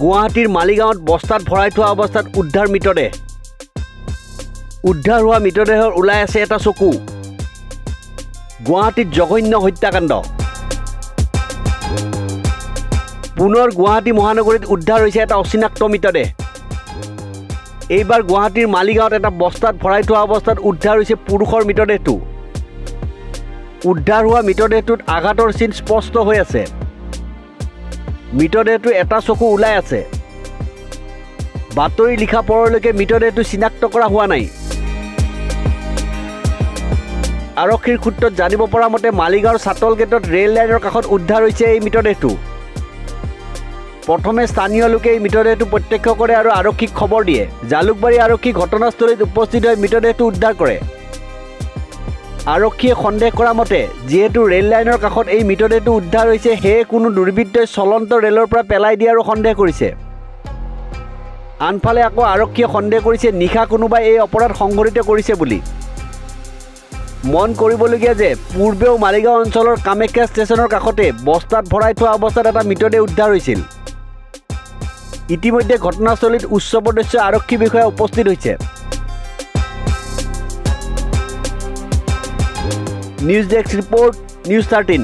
গুৱাহাটীৰ মালিগাঁৱত বস্তাত ভৰাই থোৱা অৱস্থাত উদ্ধাৰ মৃতদেহ উদ্ধাৰ হোৱা মৃতদেহৰ ওলাই আছে এটা চকু। গুৱাহাটীত জঘন্য হত্যাকাণ্ড। পুনৰ গুৱাহাটী মহানগৰীত উদ্ধাৰ হৈছে এটা অচিনাক্ত মৃতদেহ। এইবাৰ গুৱাহাটীৰ মালিগাঁৱত এটা বস্তাত ভৰাই থোৱা অৱস্থাত উদ্ধাৰ হৈছে পুৰুষৰ মৃতদেহটো। উদ্ধাৰ হোৱা মৃতদেহটোত আঘাতৰ চিন স্পষ্ট হৈ আছে। মৃতদেহটো এটা চকু ওলাই আছে। বাতৰি লিখা পৰলৈকে মৃতদেহটো চিনাক্ত কৰা হোৱা নাই। আৰক্ষীৰ সূত্ৰত জানিব পৰা মতে মালিগাঁৱৰ চাটল গেটত ৰেল লাইনৰ কাষত উদ্ধাৰ হৈছে এই মৃতদেহটো প্ৰথমে স্থানীয় লোকে এই মৃতদেহটো প্ৰত্যক্ষ কৰে আৰু আৰক্ষীক খবৰ দিয়ে। জালুকবাৰী আৰক্ষী ঘটনাস্থলীত উপস্থিত হৈ মৃতদেহটো উদ্ধাৰ কৰে। আৰক্ষীয়ে সন্দেহ কৰা মতে, যিহেতু ৰেল লাইনৰ কাষত এই মৃতদেহটো উদ্ধাৰ হৈছে, সেয়ে কোনো দুৰ্বৃত্তই চলন্ত ৰেলৰ পৰা পেলাই দিয়াৰো সন্দেহ কৰিছে। আনফালে আকৌ আৰক্ষীয়ে সন্দেহ কৰিছে, নিশা কোনোবাই এই অপৰাধ সংঘটিত কৰিছে বুলি। মন কৰিবলগীয়া যে, পূৰ্বেও মালিগাঁও অঞ্চলৰ কামাখ্যা ষ্টেচনৰ কাষতে বস্তাত ভৰাই থোৱা অৱস্থাত এটা মৃতদেহ উদ্ধাৰ হৈছিল। ইতিমধ্যে ঘটনাস্থলীত উচ্চ পদস্থ আৰক্ষী বিষয়া উপস্থিত হৈছে। News desk report news thirteen